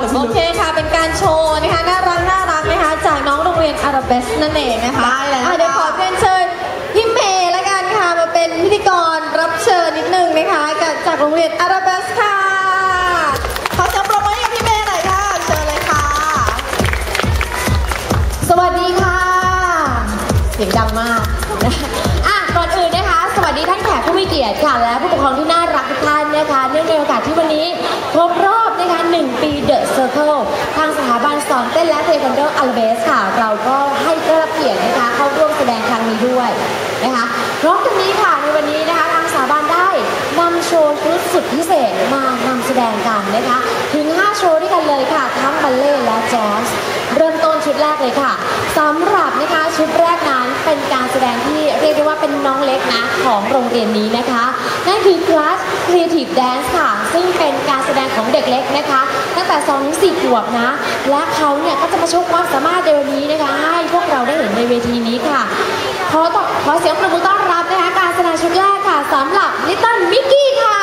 โอเคค่ะ เป็นการโชว์นะคะน่ารักน่ารักนะคะจากน้องโรงเรียนอาราเบสนั่นเองนะคะได้เลยอะเดี๋ยวขอเรียนเชิญพี่เมย์ละกันค่ะมาเป็นพิธีกรรับเชิญนิดนึงนะคะกับจากโรงเรียนอาราเบสค่ะขอเสียงปรบมือให้กับพี่เมย์หน่อยค่ะเชิญเลยค่ะ สวัสดีค่ะ เสียงดังมากนะอะก่อนอื่นนะคะ สวัสดีท่านแขกผู้มีเกียรติค่ะและผู้ปกครองที่น่ารักทุกท่านนะคะเนื่องในโอกาสที่วันนี้ครบรอบ นะคะ1ปี The Circle ทางสถาบันสอนเต้นและเทควันโดอัลเบสค่ะ เราก็ให้ได้รับเกียรตินะคะเข้าร่วมแสดงครั้งนี้ด้วยนะคะพร้อมกันนี้ค่ะในวันนี้นะคะทางสถาบันได้นำโชว์ชุดสุดพิเศษมานำแสดงกันนะคะ ถึง 5 โชว์ด้วยกันเลยค่ะ ทั้งบัลเล่และแจ๊ส ชุดแรกเลยค่ะสำหรับนะคะชุดแรกนั้นเป็นการแสดงที่เรียกได้ว่าเป็นน้องเล็กนะของโรงเรียนนี้นะคะ นั่นคือ Class Creative Dance ค่ะ ซึ่งเป็นการแสดงของเด็กเล็กนะคะ ตั้งแต่2ถึง4ขวบนะ และเขาเนี่ยก็จะมาโชว์ความสามารถในวันนี้นะคะ ให้พวกเราได้เห็นในเวทีนี้ค่ะขอขอเสียงปรบมือต้อนรับนะคะการแสดงชุดแรกค่ะสำหรับ Little Mickey ค่ะ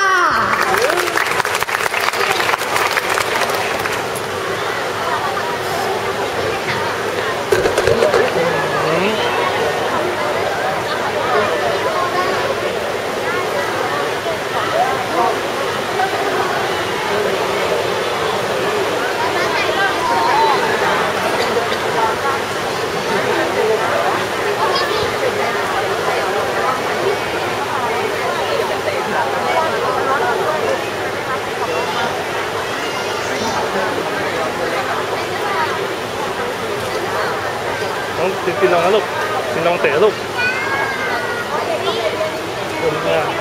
น้องตินตินลองนะ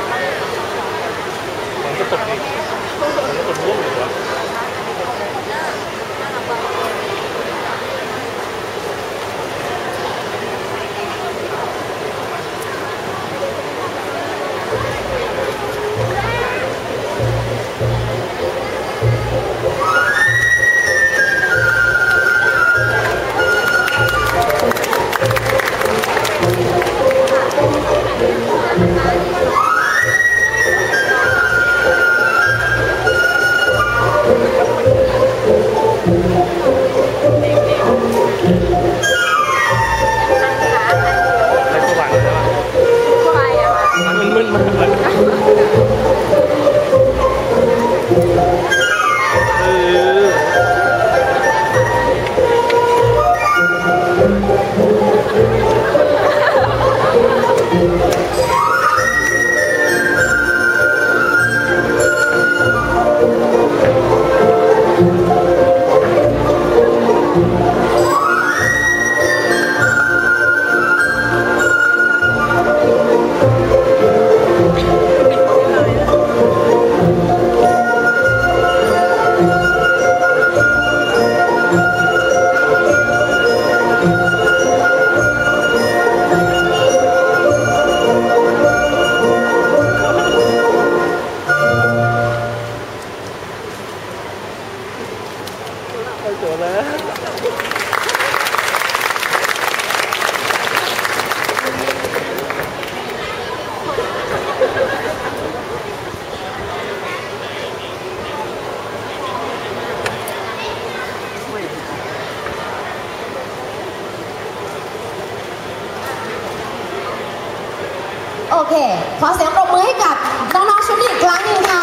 เค ขอเสียงปรบมือให้กับน้องๆชุดนี้อีกครั้งหนึ่งค่ะ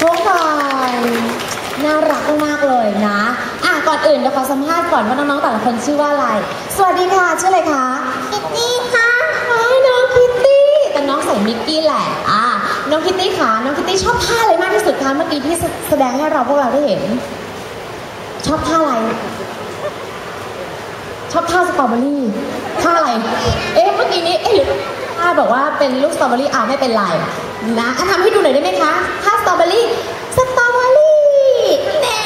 ทุกคนน่ารักมากๆเลยนะ อะก่อนอื่นเดี๋ยวขอสัมภาษณ์ก่อนว่าน้องๆแต่ละคนชื่อว่าอะไร สวัสดีค่ะชื่ออะไรคะคิตตี้ค่ะอ๋อน้องคิตตี้แต่น้องใส่มิกกี้แหละอะน้องคิตตี้ค่ะน้องคิตตี้ชอบท่าอะไรมากที่สุดคะเมื่อกี้ที่แสดงให้เราพวกเราได้เห็น ชอบท่าอะไรชอบท่าสตรอเบอรี่ท่าอะไร เอ๊ะเมื่อ กี้นี้เอ๊ะหรือท่าบอกว่าเป็นลูกสตรอเบอรี่อ่าไม่เป็นไรนะอะทำให้ดูหน่อยได้ไหมคะท่าสตรอเบอรี่สตรอเบอรี่แน่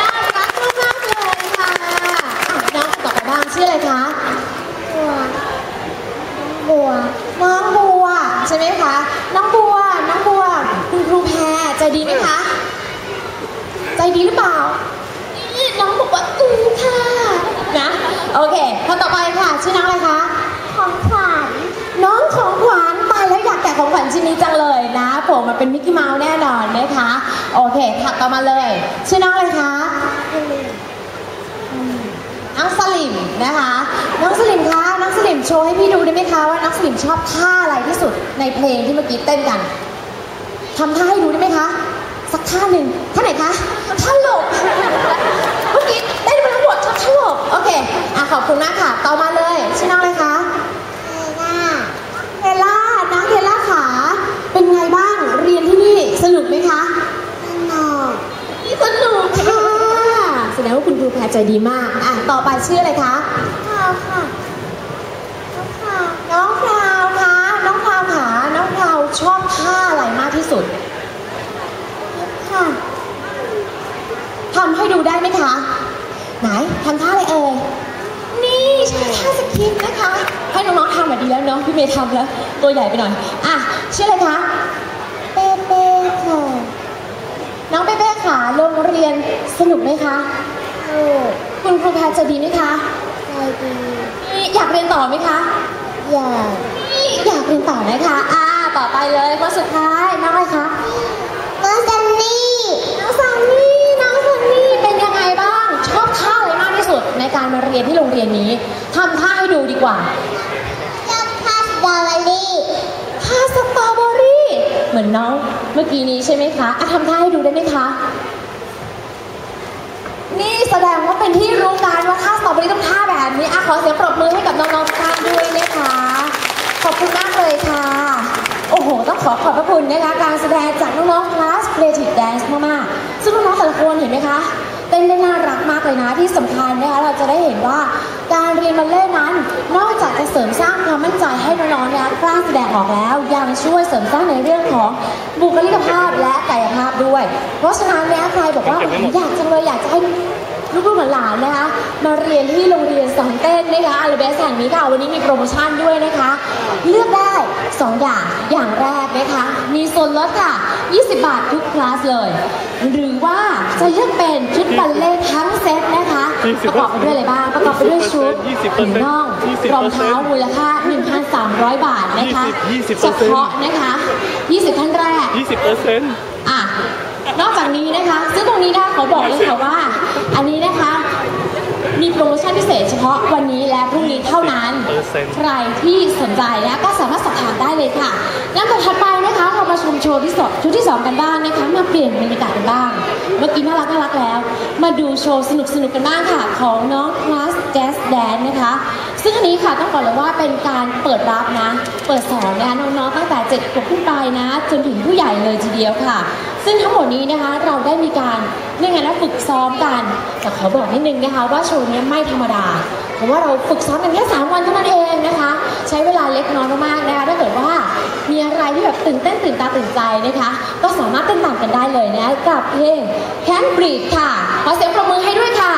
น่ารักมากๆเลยค่ะอะน้องต่อไปบ้างชื่ออะไรคะบัวบัวน้องบัวใช่ไหมคะน้องบัวน้องบัวคุณครูแพรใจดีไหมคะใจดีหรือเปล่าน้องบอกว่าอือค่ะนะโอเคคนต่อไปค่ะชื่อน้องอะไรคะ ของขวัญน้องของขวัญตายแล้วอยากแกะของขวัญชิ้นนี้จังเลยนะผมมันเป็นมิกกี้เมาส์แน่นอนนะคะ โอเคถัดต่อมาเลย ชื่อน้องอะไรคะน้องสลิมนะคะ น้องสลิมคะน้องสลิมโชว์ให้พี่ดูได้ไหมคะว่าน้องสลิมชอบท่าอะไรที่สุดในเพลงที่เมื่อกี้เต้นกันทำท่าให้ดูได้ไหมคะ สักท่าหนึ่งท่าไหนคะท่าหลบเมื่อกี้เต้นไปทั้งหมดชอบท่าหลบโอเคอะขอบคุณมากค่ะ ต่อมาเลยชื่อน้องอะไรคะเทล่าน้องเทล่าขา เป็นไงบ้าง เรียนที่นี่สนุกไหม คะสนุกสนุกค่ะ แสดงว่าคุณครูแพรใจดีมาก อะ ต่อไปชื่ออะไรคะพาวค่ะน้องพราวคะน้องพราวขาน้องพราวชอบท่าอะไรมากที่สุดค่ะทำให้ดูได้ไหมคะ ไหนทำท่าอะไรเอ่ย นี่ใช่ท่าสกิปต์นะคะ ให้น้องๆทำแบบดีแล้วเนาะ พี่เมย์ทำแล้ว ตัวใหญ่ไปหน่อย อะชื่ออะไรคะเป้เป้ค่ะ น้องเป้เป้ค่ะโรงเรียนสนุกไหมคะคุณครูแพรจะดีไหมคะใจดีอยากเรียนต่อไหมคะอยากอยากเรียนต่อนะคะอ่าต่อไปเลยคนสุดท้ายน้องอะไรคะน้องซันนี่น้องซันนี่น้องซันนี่เป็นยังไงบ้างชอบท่าอะไรมากที่สุดในการมาเรียนที่โรงเรียนนี้ทำท่าให้ดูดีกว่าชอบท่าสตรอเบอรี่ท่าสตรอเบอรี่ เหมือนน้องเมื่อกี้นี้ใช่ไหมคะอะทำท่าให้ดูได้ไหมคะ นี่แสดงว่าเป็นที่รู้กันว่าท่าสตรอเบอรี่ต้องท่าแบบนี้อะขอเสียงปรบมือให้กับน้องๆทุกท่านด้วยนะคะ ขอบคุณมากเลยค่ะ โอ้โห ต้องขอขอบพระคุณนะคะการแสดงจากน้องๆ class creative dance มากๆซึ่งน้องๆแต่ละคนเห็นไหมคะเต้นได้น่ารักมากเลยนะที่สำคัญนะคะเราจะได้เห็นว่า การเรียนบัลเล่ต์นั้น นอกจากจะเสริมสร้างความมั่นใจให้น้องๆนี่ยกล้าแสดงออกแล้วยังช่วยเสริมสร้างในเรื่องของบุคลิกภาพและกายภาพด้วย เพราะฉะนั้นเนี่ยใครบอกว่าโอ้โหอยากจังเลยอยากจะให้ลูกๆหลานๆนะคะ มาเรียนที่โรงเรียนสอนเต้นนะคะอาร์เบสแห่งนี้ค่ะวันนี้มีโปรโมชั่นด้วยนะคะ เลือกได้ 2 อย่าง อย่างแรกนะคะ มีส่วนลดค่ะ 20 บาททุกคลาสเลย หรือว่าจะเลือกเป็นชุดบัลเล่ต์ทั้งเซตนะคะ ประกอบไปด้วยอะไรบ้าง ประกอบไปด้วยชุดถุงน่องรองเท้ามูลค่า 1,300 บาทนะคะ20%เฉพาะนะคะ 20 ท่านแรก 20เปอร์เซ็นต์อะนอกจากนี้นะคะ ซึ่งตรงนี้นะคะขอบอกเลยค่ะว่า อันนี้นะคะมีโป รโมชั่นพิเศษเฉพาะวันนี้และพรุ่งนี้เท่านั้น ใครที่สนใจนะก็สามารถสอบถามได้เลยค่ะงั้นต่อถัดไปนะคะเรามาชมโชว์ที่สองชุดที่สองกันบ้างนะคะ มาเปลี่ยนบรรยากาศกันบ้าง เมื่อกี้น่ารักน่ารักแล้ว มาดูโชว์สนุกสนุกๆกันบ้างค่ะ ของน้องคลาสแจสแดนนะคะ ซึ่งอันนี้ค่ะต้องบอกเลยว่าเป็นการเปิดรับนะ เปิดสอนนะคะน้องๆตั้งแต่7ขวบขึ้นไปนะ จนถึงผู้ใหญ่เลยทีเดียวค่ะ ซึ่งทั้งหมดนี้นะคะเราได้มีการเรียกไงนะฝึกซ้อมกันแต่ขอบอกนิดนึงนะคะว่าโชว์นี้ไม่ธรรมดา เพราะว่าเราฝึกซ้อมกันแค่สามวันเท่านั้นเองนะคะ ใช้เวลาเล็กน้อยมากๆนะคะถ้าเกิดว่ามีอะไรที่แบบตื่นเต้นตื่นตาตื่นใจนะคะ ก็สามารถเต้นตามกันได้เลยนะกับเพลง Can Breathe ค่ะขอเสียงปรบมือให้ด้วยค่ะ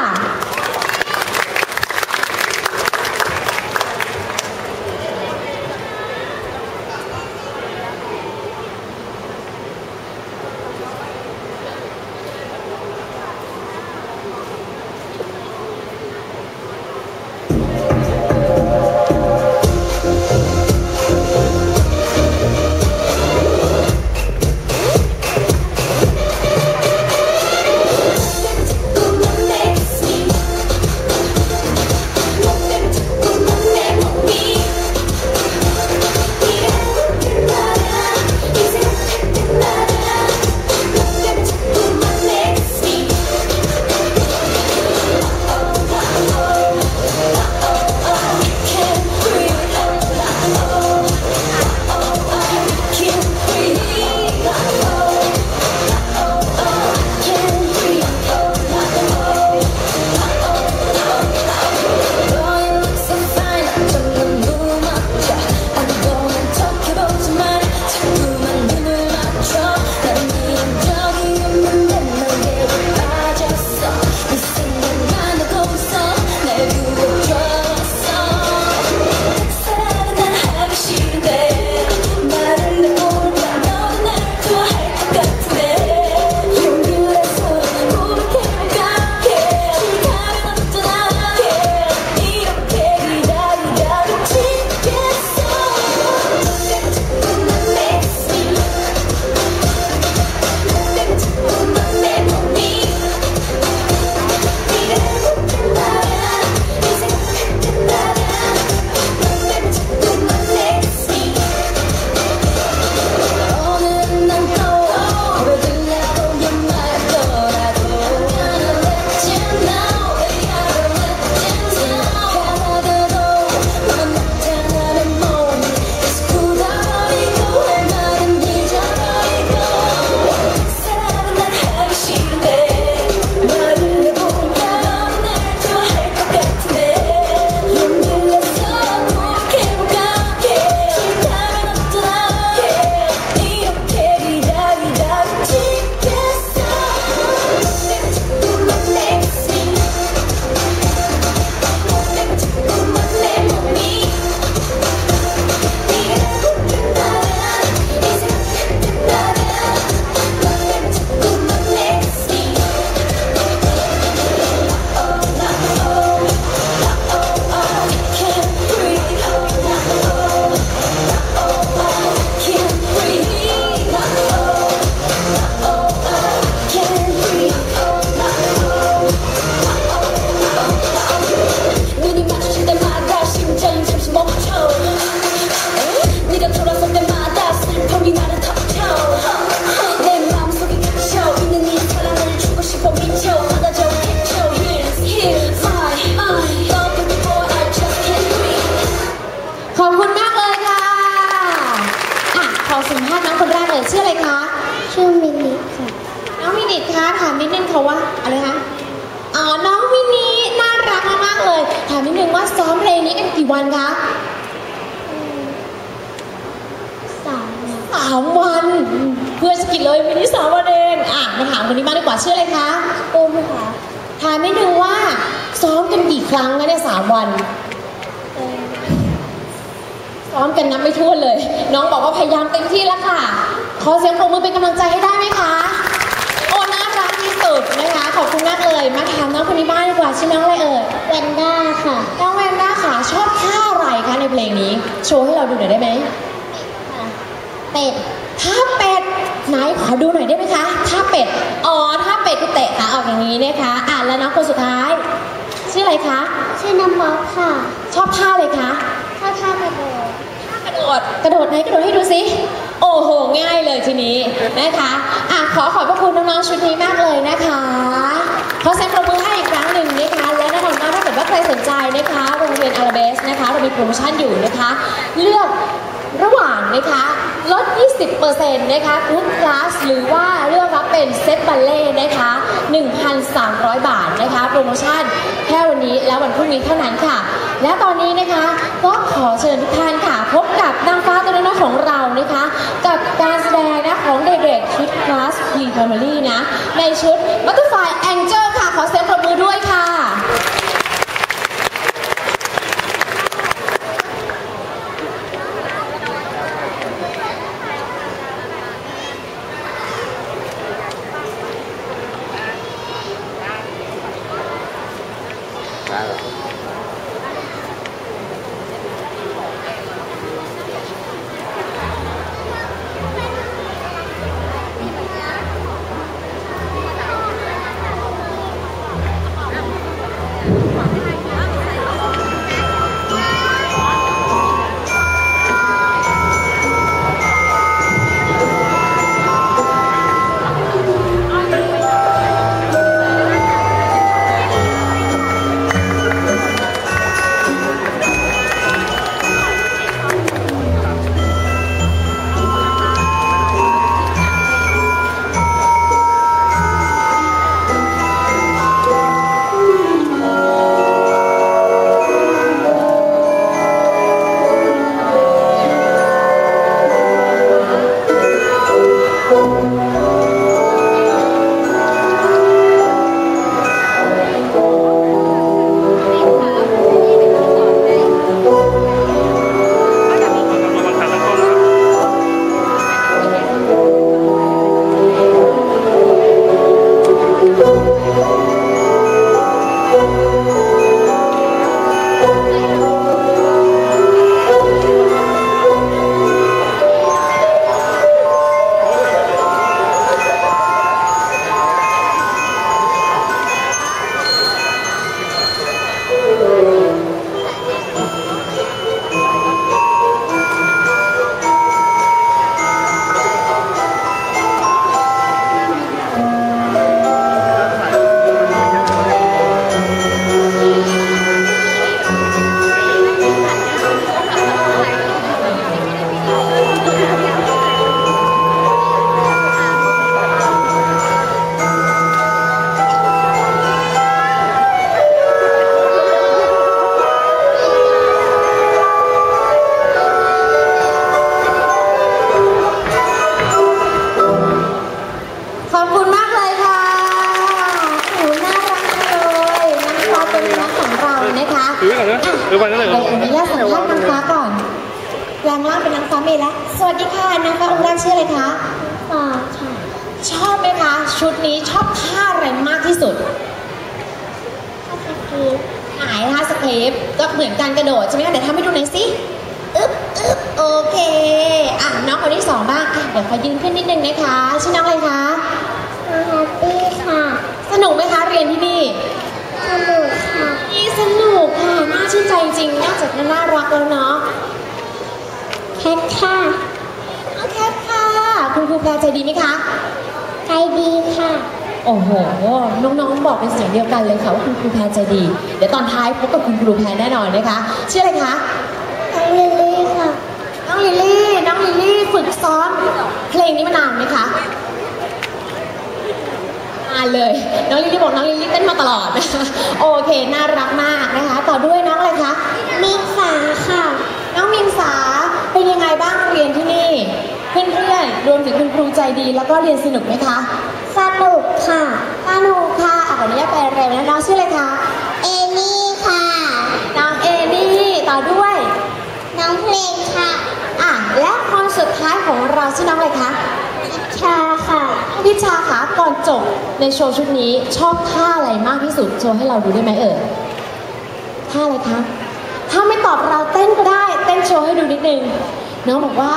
ามวันซ้อมกันนับไม่ถ้วนเลย น้องบอกว่าพยายามเต็มที่แล้วค่ะ ขอเสียงปรบมือเป็นกำลังใจให้ได้ไหมคะโอ้น่ารักที่สุดนะคะ ขอบคุณมากเลยมาถามน้องคนนี้บ้างดีกว่าชื่อน้องอะไรเอ่ยแวนด้าค่ะ น้องแวนด้าค่ะชอบท่าอะไรคะในเพลงนี้ โชว์ให้เราดูหน่อยได้ไหมเป็ดท่าเป็ดไหนขอดูหน่อยได้ไหมคะท่าเป็ดอ๋อท่าเป็ดคือเตะขาออกอย่างนี้นะคะ อะแล้วน้องคนสุดท้าย ชื่ออะไรคะ ชื่อน้ำม็อกค่ะ ชอบท่าเลยคะถ้าท่ากระโดดกระโดด กระโดดไหนกระโดดให้ดูสิ โอ้โห ง่ายเลยทีนี้นะคะอะขอขอบพระคุณน้องๆชุดนี้มากเลยนะคะขอเซ็นปรบมือให้อีกครั้งหนึ่งนะคะและแน่นอนว่าถ้าเกิดว่าใครสนใจนะคะโรงเรียนอาราเบสนะคะเรามีโปรโมชั่นอยู่นะคะ เลือก ระหว่างนะคะลด 20%นะคะทุกคลาสหรือว่าเลือกรับเป็นเซตบัลเล่นะคะ 1,300 บาทนะคะ โปรโมชั่นแค่วันนี้และวันพรุ่งนี้เท่านั้นค่ะ และตอนนี้นะคะก็ขอเชิญทุกท่านค่ะ พบกับนางฟ้าตัวน้อยของเรานะคะ กับการแสดงนะของเด็กๆชุดคลาส Pre-Primary นะ ในชุด Butterfly Angel ค่ะ ขอเสียงปรบมือด้วยค่ะ สุดถ้าสกีไหนท่าสเคปก็เหมือนการกระโดดใช่ไหมคะเดี๋ยวทำให้ดูหน่อยสิอึ๊บอึ๊บโอเค อะ น้องคนที่สองบ้างอะเดี๋ยวขอยืนขึ้นนิดนึงนะคะ ชื่อน้องอะไรคะมาแฮปปี้ค่ะ สนุกไหมคะ เรียนที่นี่สนุกค่ะนี่สนุกค่ะ น่าชื่นใจจริงๆนอกจากน่ารักแล้วเนาะแคทค่ะโอเคค่ะ คุณครูแพรใจดีไหมคะ ใจดีค่ะ โอ้โห น้องๆ บอกเป็นเสียงเดียวกันเลยค่ะว่าคุณครูแพรใจดี เดี๋ยวตอนท้ายพบกับคุณครูแพรแน่นอนนะคะ ชื่ออะไรคะ น้องลิลลี่ค่ะ น้องลิลลี่ น้องลิลลี่ฝึกซ้อมเพลงนี้มานานไหมคะอ่านเลย น้องลิลลี่บอกน้องลิลลี่เต้นมาตลอดนะคะโอเค น่ารักมากนะคะ ต่อด้วยน้องอะไรคะ มินสาค่ะ น้องมินสาเป็นยังไงบ้างเรียนที่นี่ เพื่อนๆ รวมถึงคุณครูใจดีแล้วก็เรียนสนุกไหมคะ สนุกค่ะสนุกค่ะอะขออนุญาตไปเร็วนะน้องชื่ออะไรคะเอมี่ค่ะ น้องเอนี่ต่อด้วย น้องเพลงค่ะ อะและคนสุดท้ายของเราชื่อน้องอะไรคะชาค่ะพิชาคะก่อนจบในโชว์ชุดนี้ชอบท่าอะไรมากที่สุดโชว์ให้เราดูได้ไหมเอ่ยท่าอะไรคะถ้าไม่ตอบเราเต้นก็ได้ เต้นโชว์ให้ดูนิดนึง น้องบอกว่า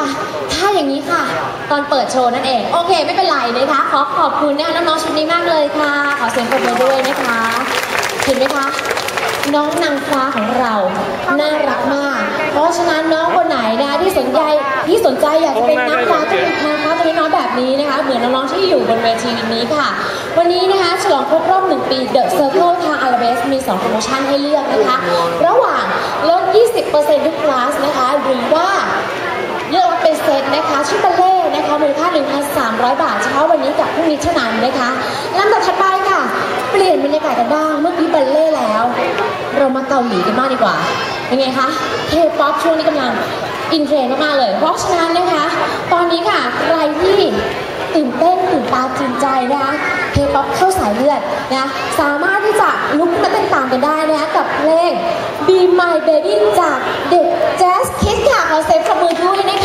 ท่าอย่างนี้ค่ะ ตอนเปิดโชว์นั่นเอง โอเค ไม่เป็นไรนะคะขอขอบคุณนะคะน้องๆชุดนี้มากเลยค่ะ ขอเสียงปรบมือด้วยนะคะ เห็นไหมคะ น้องนางฟ้าของเราน่ารักมาก เพราะฉะนั้นน้องคนไหนนะที่สนใจที่สนใจอยากจะเป็นนางฟ้าจะเป็นนางฟ้าตัวน้อยแบบนี้นะคะ เหมือนน้องๆที่อยู่บนเวทีวันนี้ค่ะ วันนี้นะคะฉลองครบรอบหนึ่งปี The Circle ทางอาราเบสมี2โปรโมชั่นให้เลือกนะคะ ระหว่างลด 20%ทุกคลาสนะคะ หรือว่า เลือกรับเป็นเซตนะคะชุดบัลเล่นะคะมูลค่า 1,300 บาท เฉพาะวันนี้กับพรุ่งนี้เท่านั้นนะคะลำดับถัดไปค่ะ เปลี่ยนบรรยากาศกันบ้าง เมื่อกี้บัลเล่แล้ว เรามาเกาหลีกันบ้างดีกว่าเป็นไงคะเคป๊อปช่วงนี้กำลังอินเทรนด์มากๆเลย เพราะฉะนั้นนะคะ ตอนนี้ค่ะใครที่ตื่นเต้นตื่นตาตื่นใจนะคะ เคป๊อปเข้าสายเลือดนะสามารถที่จะลุกมาเต้นตามกันได้นะคะกับเพลง Be My Baby จากเด็กแจ๊สคิสค่ะขอเซฟปรบมือด้วยนะคะ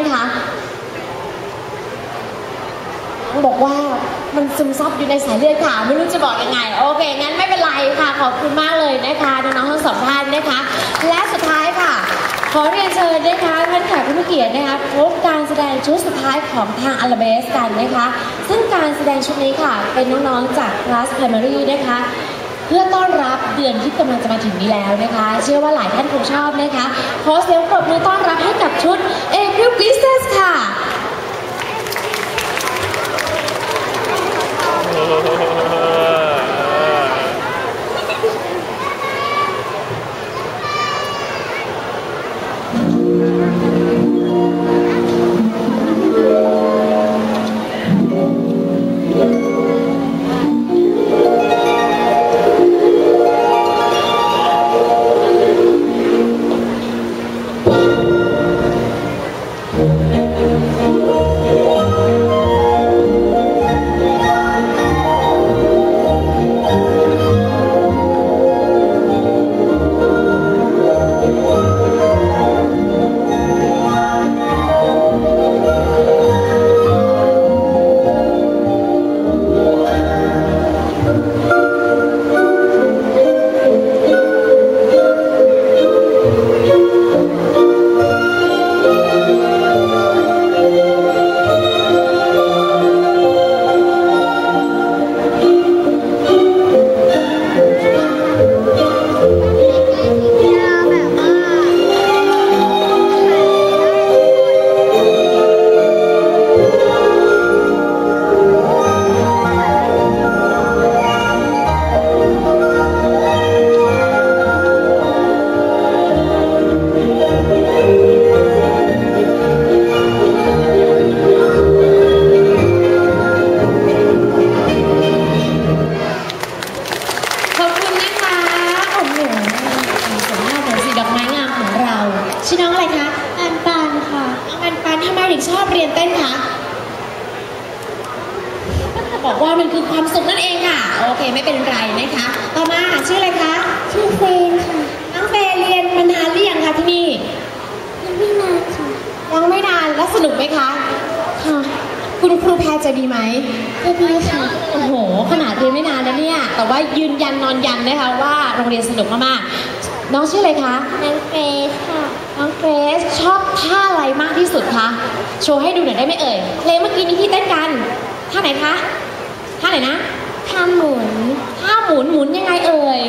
บเรียนเต้นคะน้องบอกว่ามันซึมซับอยู่ในสายเลือดค่ะ ไม่รู้จะบอกยังไง โอเค งั้นไม่เป็นไรค่ะ ขอบคุณมากเลยนะคะน้องๆทั้งสองท่านนะคะ และสุดท้ายค่ะ ขอเรียนเชิญนะคะท่านแขกผู้เกียรตินะคะพบการแสดงชุดสุดท้ายของทางอัลเบสกันนะคะ ซึ่งการแสดงชุดนี้ค่ะ เป็นน้องๆจากคลาส primary นะคะ พื่อต้อนรับเดือนที่กำลังจะมาถึงนี้แล้วนะคะ เชื่อว่าหลายท่านคงชอบนะคะขอเสียงปรบมือต้อนรับให้กับชุด April Glitters ค่ะ ท่าไหนนะทำหมุนท่าหมุนหมุนยังไงเอ่ย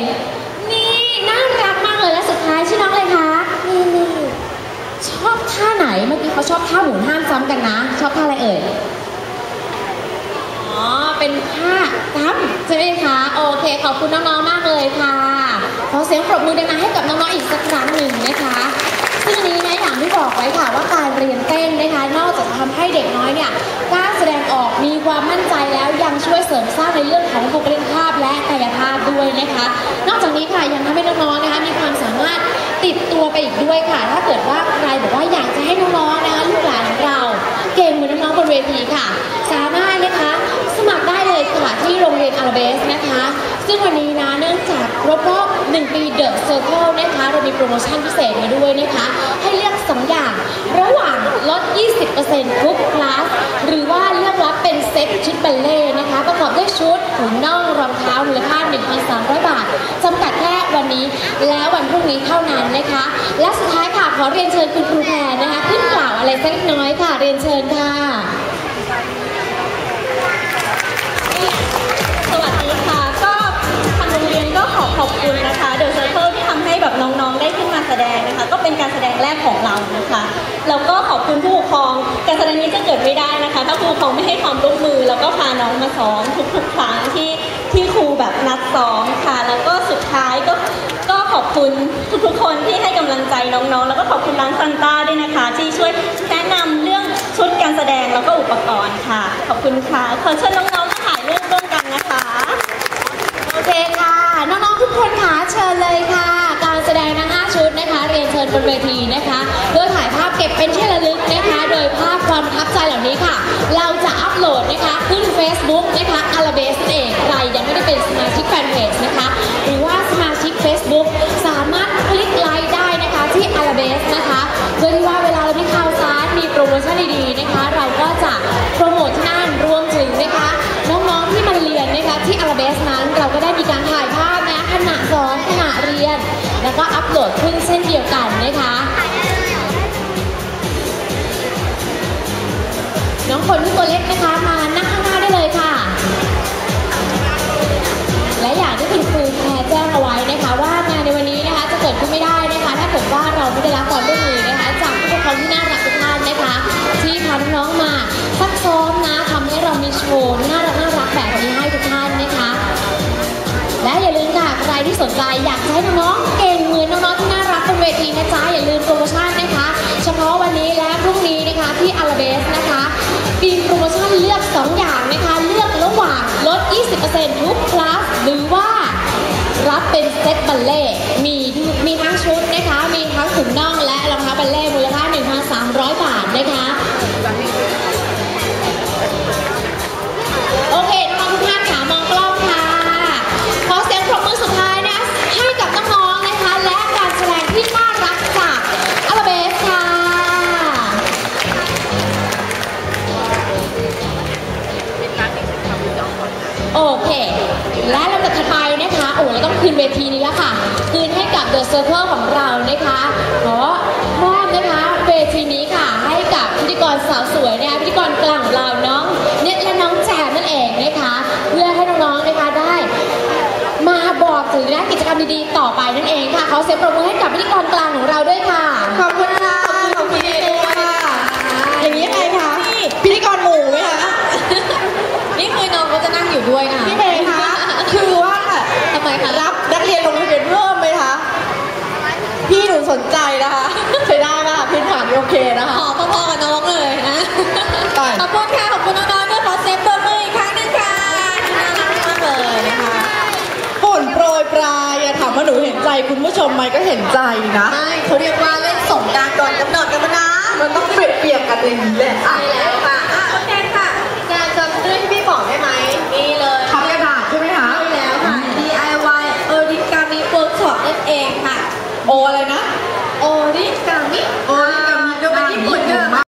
นี่น่ารักมากเลยและสุดท้ายชื่อน้องอะไรคะนี่นี่ชอบท่าไหนเมื่อกี้เขาชอบท่าหมุนห้ามซ้ำกันนะ ชอบท่าอะไรเอ่ยอ๋อเป็นท่าซ้ำใช่ไหมคะโอเคขอบคุณน้องๆมากเลยค่ะขอเสียงปรบมือดังๆให้กับน้องๆอีกสักครั้งหนึ่งนะคะ ซึ่งนนี้นะอย่างที่บอกไว้ค่ะว่าการเรียนเต้นนะคะนอกจากจะทำให้เด็กน้อยเนี่ยกล้าแสดงออกมีความมั่นใจแล้วยังช่วยเสริมสร้างในเรื่องของบุคลิกภาพและกายภาพด้วยนะคะ นอกจากนี้ค่ะยังทำให้น้องๆนะคะมีความสามารถติดตัวไปอีกด้วยค่ะ ถ้าเกิดว่าใครบอกว่าอยากจะให้น้องๆนะคะลูกหลานของเรา เก่งเหมือนน้องๆบนเวทีค่ะ สามารถนะคะ สมัครได้เลยค่ะที่โรงเรียนอาราเบสนะคะ ซึ่งวันนี้นะเนื่องจาก ครบรอบ1ปีเดอะเซอร์เคิลนะคะเรามีโปรโมชั่นพิเศษมาด้วยนะคะ ให้เลือก 2 อย่าง ระหว่างลด 20%ทุกคลาสหรือว่าเลือกรับเป็นเซ็ตชุดบัลเล่ต์นะคะ ประกอบด้วยชุดถุงน่องรองเท้ามูลค่า 1,300 บาทจำกัดแค่วันนี้และวันพรุ่งนี้เท่านั้นนะคะ และสุดท้ายค่ะขอเรียนเชิญคุณครูแพรนะคะ ขึ้นกล่าวอะไรสักเล็กน้อยค่ะ เรียนเชิญค่ะ ขอบคุณนะคะเดอะเซอร์เคิลที่ทำให้แบบน้องๆได้ขึ้นมาแสดงนะคะ ก็เป็นการแสดงแรกของเรานะคะแล้วก็ขอบคุณผู้ปกครองการแสดงนี้จะเกิดไม่ได้นะคะ ถ้าผู้ปกครองไม่ให้ความร่วมมือ แล้วก็พาน้องมาซ้อมทุกๆครั้งที่ที่ครูแบบนัดซ้อมค่ะ แล้วก็สุดท้ายก็ก็ขอบคุณทุกๆคนที่ให้กำลังใจน้องๆ แล้วก็ขอบคุณร้านซันต้าด้วยนะคะ ที่ช่วยแนะนำเรื่องชุดการแสดงแล้วก็อุปกรณ์ค่ะ ขอบคุณค่ะขอเชิญน้องๆมาถ่ายรูปร่วมกันนะคะ โอเคค่ะ คนค่ะเชิญเลยค่ะ การแสดงทั้ง5ชุดนะคะ เรียนเชิญบนเวทีนะคะเพื่อถ่ายภาพเก็บเป็นที่ระประทับใจเหล่านี้ค่ะ เราจะอัปโหลดนะคะขึ้น Facebook นะคะอาราเบสเองใครยังไม่ได้เป็นสมาชิกแฟนเพจนะคะ หรือว่าสมาชิก Facebook สามารถคลิกไลค์ได้นะคะที่อาราเบสนะคะเพื่อที่ว่าเวลาเรามีข่าวสารมีโปรโมชั่นดีๆนะคะ เราก็จะโปรโมทที่นั่นรวมถึงนะคะน้องๆที่มาเรียนนะคะที่อาราเบสนั้นเราก็ได้มีการ แล้วก็อัปโหลดขึ้นเช่นเดียวกันนะคะ น้องคนที่ตัวเล็กนะคะมานั่งข้างหน้าได้เลยค่ะ และอย่างที่คุณครูแพรแจ้งเอาไว้นะคะ ว่างานในวันนี้นะคะจะเกิดขึ้นไม่ได้นะคะ ถ้าเกิดว่าเราไม่ได้รับความร่วมมือนะคะ จากผู้ปกครองที่น่ารักทุกท่านนะคะ ที่พาน้องมาซักซ้อมนะทำให้เรามีโชว์น่ารักน่ารักแบบนี้ให้ทุกท่านนะคะ และอย่าลืมค่ะใครที่สนใจอยากให้น้องๆเก่งเหมือนน้องๆที่น่ารักบนเวทีนะจ๊ะอย่าลืมโปรโมชั่นนะคะ เฉพาะวันนี้และพรุ่งนี้นะคะที่อาราเบสนะคะมีโปรโมชั่นเลือก 2 อย่างนะคะ เลือกระหว่างลด 20%ทุกคลาสหรือว่ารับเป็นเซตบัลเล่ มีมีทั้งชุดนะคะ มีทั้งถุงน่องและรองเท้าบัลเล่ โอเค และลำดับถัดไปนะคะ โอ้เราต้องคืนเวทีนี้แล้วค่ะ คืนให้กับ The Circle ของเรานะคะขอมอบนะคะเวทีนี้ค่ะ ให้กับพิธีกรสาวสวยนะคะพิธีกรกลางของเราน้องเน็ตและน้องแจมนั่นเอง มไหมก็เห็นใจนะใช่เขาเรียกว่าเล่นสงการก่อนกำหนดกันมานะมันต้องเปรียกๆกันอยนี้แหละอะใช่แล้วค่ะอะโอเคค่ะงานจำชื่อที่พี่บอกได้ไหมนี่เลยทำยากใช่ไหมคะใช่แล้วค่ะ DIY โอริกามิเวิร์กช็อนั่เองค่ะ โออะไรนะ โอริกามิ โอริ